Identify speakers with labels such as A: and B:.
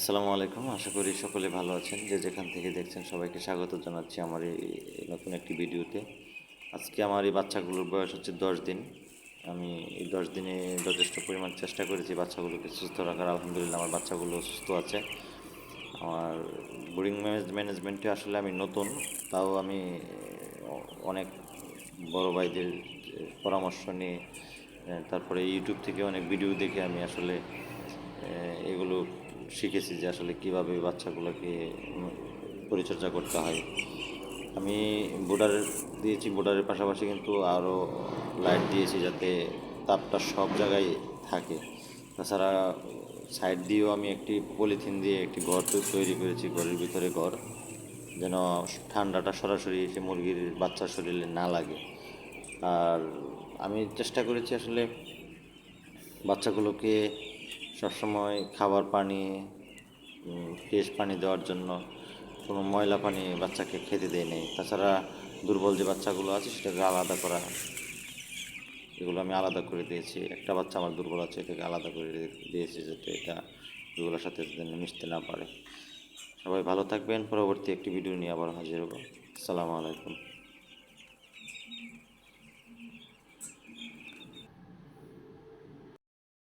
A: আসসালামু আলাইকুম। আশা করি সকলে ভালো আছেন। যে যেখান থেকে দেখছেন সবাইকে স্বাগত জানাচ্ছি আমার এই নতুন একটি ভিডিওতে। আজকে আমার এই বাচ্চাগুলোর বয়স হচ্ছে দশ দিন। আমি এই দশ দিনে যথেষ্ট পরিমাণ চেষ্টা করেছি বাচ্চাগুলোকে সুস্থ রাখার। আলহামদুলিল্লাহ আমার বাচ্চাগুলো সুস্থ আছে। আমার বোর্ডিং ম্যানেজমেন্টে আসলে আমি নতুন। তাও আমি অনেক বড় ভাইদের পরামর্শ নিয়ে তারপরে ইউটিউব থেকে অনেক ভিডিও দেখে আমি আসলে এগুলো শিখেছি যে আসলে কীভাবে বাচ্চাগুলোকে পরিচর্যা করতে হয়। আমি বোর্ডার দিয়েছি, বোর্ডারের পাশাপাশি কিন্তু আরও লাইট দিয়েছি যাতে তাপটা সব জায়গায় থাকে। তাছাড়া সাইড দিয়েও আমি একটি পলিথিন দিয়ে একটি ঘর তৈরি করেছি, ঘরের ভিতরে ঘর। যেন ঠান্ডাটা সরাসরি এসে মুরগির বাচ্চার শরীরে না লাগে। আর আমি চেষ্টা করেছি আসলে বাচ্চাগুলোকে সবসময় খাবার পানি ফ্রেশ পানি দেওয়ার জন্য কোনো ময়লা পানি বাচ্চাকে খেতে দেয় নেই। তাছাড়া দুর্বল যে বাচ্চাগুলো আছে, সেটাকে আলাদা করা। এগুলো আমি আলাদা করে দিয়েছি। একটা বাচ্চা আমার দুর্বল আছে, এটাকে আলাদা করে দিয়ে- দিয়েছি যাতে এটা এগুলোর সাথে যেন মিশতে না পারে। সবাই ভালো থাকবেন। পরবর্তী একটি ভিডিও নিয়ে আবার হাজির হব। আসসালামু আলাইকুম।